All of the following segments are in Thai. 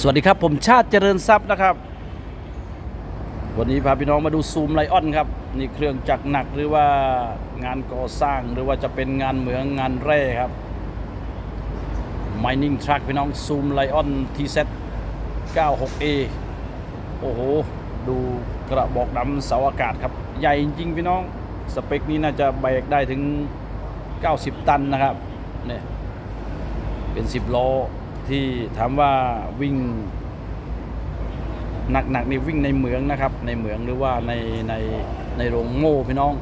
สวัสดีครับ ผมชาติเจริญทรัพย์นะครับ วันนี้พาพี่น้องมาดูซูมไลออนครับ นี่เครื่องจักรหนักหรือว่างานก่อสร้างหรือว่าจะเป็นงานเหมืองงานแร่ครับ Mining Truck พี่น้องซูมไลออน TZ 96A โอ้โห ดูกระบอกดำเสาอากาศครับ ใหญ่จริงพี่น้อง สเปคนี้น่าจะแบกได้ถึง 90 ตันนะครับเนี่ยเป็น 10 ล้อ ที่ถามว่าวิ่งหนักๆนี่วิ่งในเหมืองนะครับ ในเหมืองหรือว่าในในในโรงโม่พี่น้อง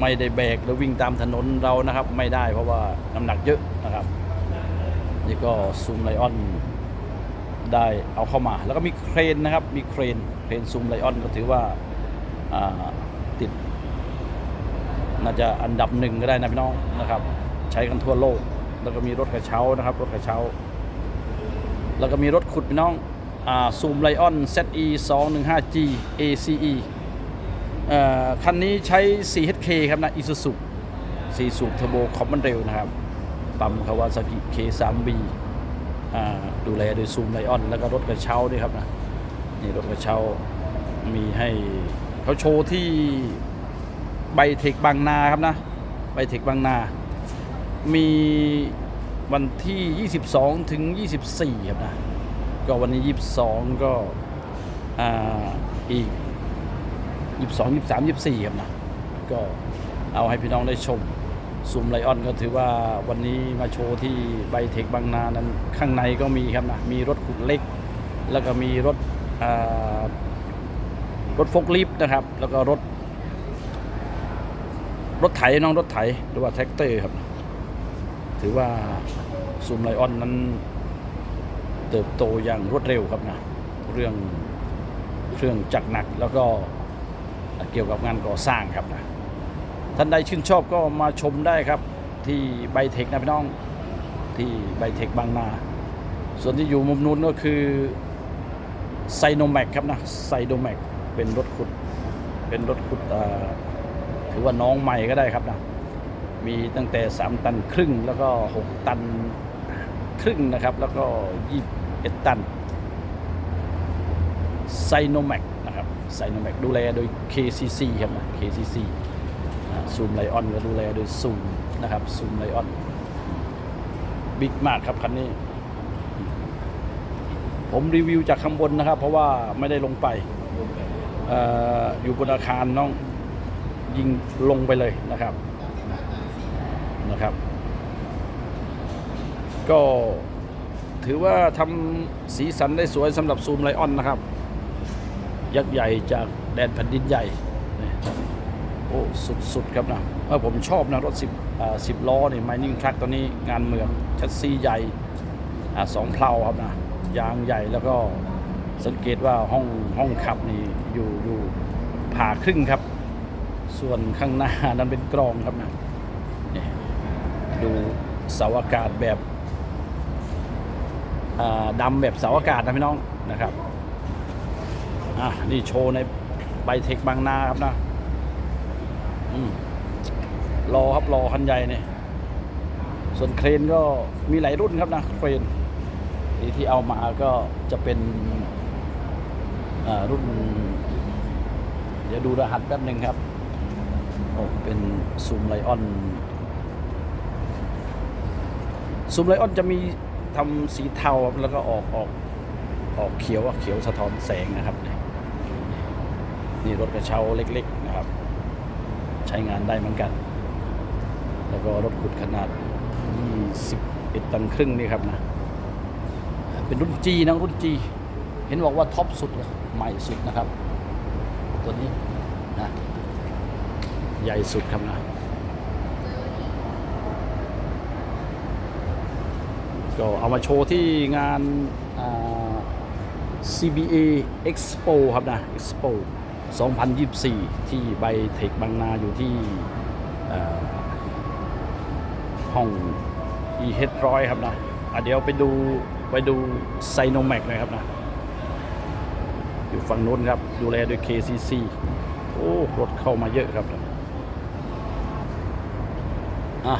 ไม่ได้แบกหรือวิ่งตามถนนเรานะครับ ไม่ได้เพราะว่าน้ำหนักเยอะนะครับ นี่ก็ซูมไลออนได้เอาเข้ามา แล้วก็มีเครนนะครับ มีเครนเครนซูมไลออนก็ถือว่าอ่าติด น่าจะอันดับหนึ่งก็ได้นะพี่น้องนะครับ ใช้กันทั่วโลก แล้วก็มีรถกระเช้านะครับ รถกระเช้า แล้วก็มีรถขุดพี่น้องซูมไลออน ZE 215G ACE เอ่อคันนี้ใช้ 4HK ครับนะ Isuzu 4สูบเทอร์โบคอมมอนเรลนะครับ ปั๊มคาวาซากิ K3B ดูแลโดยซูมไลออน แล้วก็รถกระเช้าด้วยครับนะ นี่รถกระเช้ามีให้เขาโชว์ที่ไบเทคบางนาครับนะ ไบเทคบางนา มี วันที่ 22 ถึง 24 ครับนะ ก็วันนี้ 22 ก็อีก 22 23 24 ครับนะ ก็เอาให้พี่น้องได้ชมซูมไลออนก็ถือว่าวันนี้มาโชว์ที่ไบเทคบางนานั้นข้างในก็มีครับนะ มีรถขุดเล็ก แล้วก็มีรถรถโฟกลิฟต์นะครับ แล้วก็รถ รถไถน้องรถไถหรือว่าแท็กเตอร์ครับ ถือว่าซูมไลออนนั้นเติบโตอย่างรวดเร็วครับนะ เรื่องเครื่องจักรหนักแล้วก็เกี่ยวกับงานก่อสร้างครับนะ ท่านใดชื่นชอบก็มาชมได้ครับ ที่ไบเทคนะพี่น้องที่ไบเทคบางนา ส่วนที่อยู่มุมนู้นก็คือไซโนแมกครับนะไซโนแมกเป็นรถขุดเป็นรถขุดถือว่าน้องใหม่ก็ได้ครับนะ มีตั้งแต่ 3 ตันครึ่งแล้วก็ 6 ตันครึ่งนะครับ แล้วก็ 21 ตันไซโนแมกนะครับไซโนแมกดูแลโดย KCC ครับนะ KCC ซูมไลออนก็ดูแลโดยซูมนะครับซูมไลออนบิ๊กมากครับคันนี้ ผมรีวิวจากข้างบนนะครับ เพราะว่าไม่ได้ลงไปอออยู่บนอาคารน้องยิงลงไปเลยนะครับ นะครับ ก็ถือว่าทำสีสันได้สวยสำหรับซูมไลออนนะครับ ยักษ์ใหญ่จากแดนแผ่นดินใหญ่ โอ้สุดๆครับนะเออผมชอบนะรถสิบสิบล้อนี่ mining truck ตัวนี้งานเมืองชัดซีใหญ่สองเพลาครับนะ ยางใหญ่แล้วก็สังเกตว่าห้องห้องขับนี่อยู่อยู่ผ่าครึ่งครับ ส่วนข้างหน้านั้นเป็นกรองครับนะ ดูเสาอากาศแบบดำแบบเสาอากาศนะพี่น้องนะครับอะนี่โชว์ในไบเทคบางนาครับนะอืมรอครับรอคันใหญ่เนี่ยส่วนเครนก็มีหลายรุ่นครับนะเครนที่ที่เอามาก็จะเป็นรุ่น เดี๋ยวดูรหัสแป๊บหนึ่งครับโอ้เป็นซูมไลออน ซูมไลออนจะมีทำสีเทาแล้วก็ออกออกออกเขียวอะเขียวสะท้อนแสงนะครับนี่นี่รถกระเช้าเล็กๆนะครับ ใช้งานได้เหมือนกัน แล้วก็รถขุดขนาด 21 ตันครึ่งนี่ครับนะเป็นรุ่นจีนะรุ่นจีเห็นบอกว่าท็อปสุดเลยใหม่สุดนะครับ ตัวนี้นะใหญ่สุดครับนะ ก็เอามาโชว์ที่งาน CBA Expo ครับนะ Expo 2024 ที่ไบเทคบางนาอยู่ที่ห้อง e h ร้อยครับนะอะเดี๋ยวไปดูไปดูไซโนแมกเลยครับนะ อยู่ฝั่งนู้นครับ ดูแลโดย KCC โอ้ รถเข้ามาเยอะครับนะอะ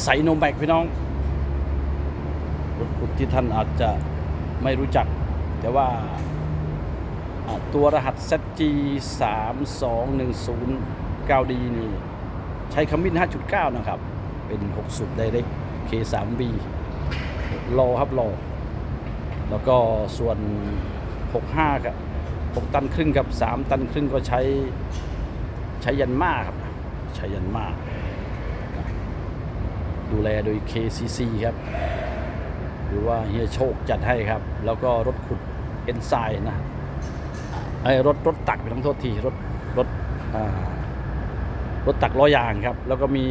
ไซโนแบกพี่น้องุที่ท่านอาจจะไม่รู้จัก แต่ว่าตัวรหัส ZG 3 2 1 0 9D นี่ ใช้ขมิ้น5.9 นะครับ เป็น 6 สูบ Direct K3B รอครับรอแล้วก็ส่วน 65 ครับ 6 ตันครึ่งกับ 3 ตันครึ่งก็ใช้ใช้ยันมาครับ ใช้ยันมาดูแลโดย KCC ครับ รือว่าเฮียโชคจัดให้ครับ แล้วก็รถขุดเอนไซน์นะไอ้รถรถตักไปทั้งโทษทีรถรถรถตักล้อยางครับ แล้วก็มี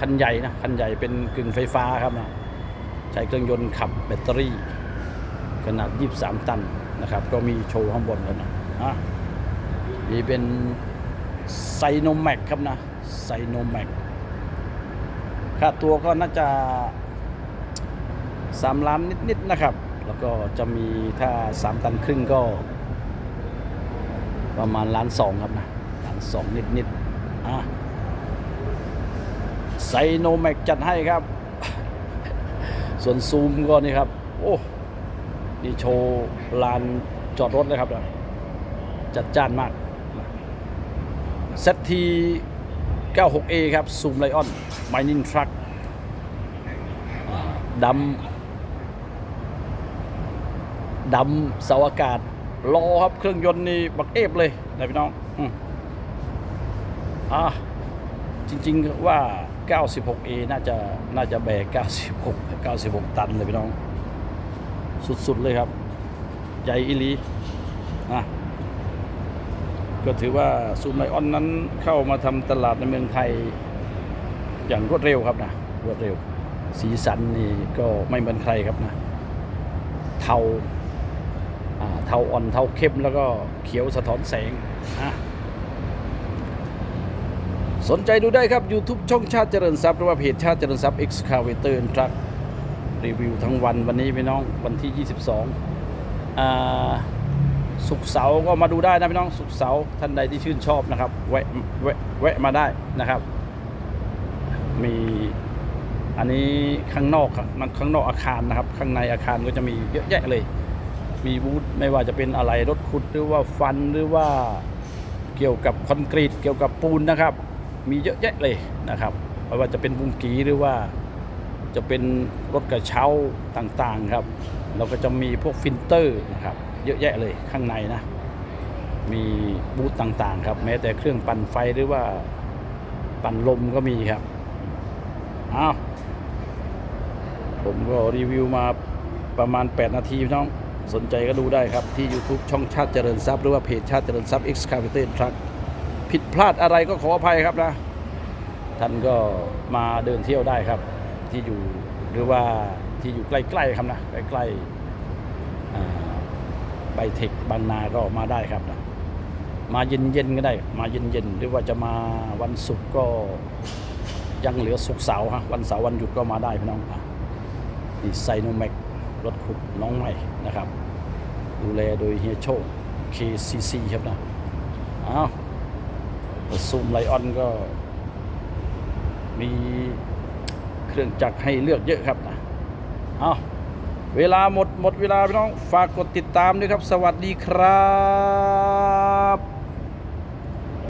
คันใหญ่นะคันใหญ่เป็นกึ่งไฟฟ้าครับนะใช้เครื่องยนต์ขับแบตเตอรี่ ขนาด 23 ตันนะครับ ก็มีโชว์ข้างบนกันนะอะนี่เป็นไซโนแม็กครับนะไซโนแม็กค่าตัวก็น่าจะ 3 ล้านนิดๆนะครับ แล้วก็จะมีถ้า 3 ตันครึ่งก็ ประมาณล้านสองครับนะล้านสองนิดๆอะไซโนแม็กจัดให้ครับ ส่วนซูมก็นี่ครับ โอ้นี่โชว์ลานจอดรถเลยครับนะจัดจ้านมากเซตที 96A ครับซูมไลออน m i นิ n ทรัคดำ ดำเสาอากาศรอครับเครื่องยนต์นี่บักเอฟเลยนะพี่น้องอืมอะจริง ๆว่า 96A น่าจะน่าจะแบก96 96 ตันเลยพี่น้อง สุด ๆ เลยครับ ใหญ่อิลีนะก็ถือว่าซูมไลออนนั้นเข้ามาทำตลาดในเมืองไทย อย่างรวดเร็วครับนะรวดเร็ว สีสันนี่ก็ไม่เหมือนใครครับนะ เทา เทาอ่อนเทาเข้มแล้วก็เขียวสะท้อนแสงนะสนใจดูได้ครับ YouTube ช่องชาติเจริญทรัพย์หรือว่าเพจชาติเจริญทรัพย์ Excavator Truck รีวิวทั้งวันวันนี้พี่น้องวันที่ 22อ่าสุกเสาร์ก็มาดูได้นะพี่น้องสุกเสาร์ท่านใดที่ชื่นชอบนะครับแวะแวะแวะมาได้นะครับ มีอันนี้ข้างนอกครับมันข้างนอกอาคารนะครับ ข้างในอาคารก็จะมีเยอะแยะเลย มีบูธไม่ว่าจะเป็นอะไรรถขุดหรือว่าฟันหรือว่าเกี่ยวกับคอนกรีตเกี่ยวกับปูนนะครับ มีเยอะแยะเลยนะครับไม่ว่าจะเป็นบุงกีหรือว่าจะเป็นรถกระเช้าต่างๆครับ เราก็จะมีพวกฟิลเตอร์นะครับ เยอะแยะเลยข้างในนะ มีบูธต่างๆ ครับ แม้แต่เครื่องปั่นไฟหรือว่าปั่นลมก็มีครับอ้าวผมก็รีวิวมาประมาณ 8 นาทีพี่น้อง สนใจก็ดูได้ครับ ที่ YouTube ช่องชาติเจริญทรัพย์หรือว่าเพจชาติเจริญทรัพย์ Excavator Truck ผิดพลาดอะไรก็ขออภัยครับนะ ท่านก็มาเดินเที่ยวได้ครับ ที่อยู่หรือว่าที่อยู่ใกล้ๆครับนะ ใกล้ๆไบเทคบางนาก็มาได้ครับนะมาเย็นๆก็ได้ มาเย็นๆหรือว่าจะมาวันศุกร์ก็ยังเหลือศุกร์เสาร์ฮะวันเสาร์วันหยุดก็มาได้พี่น้องนี่ไซโนแมกรถขุดน้องใหม่ นะครับ ดูแลโดยเฮียโชค KCC ครับนะอ้าวซูมไลออนก็ มีเครื่องจักรให้เลือกเยอะครับนะเอาเวลาหมดหมดเวลาพี่น้อง ฝากกดติดตามด้วยครับ สวัสดีครับ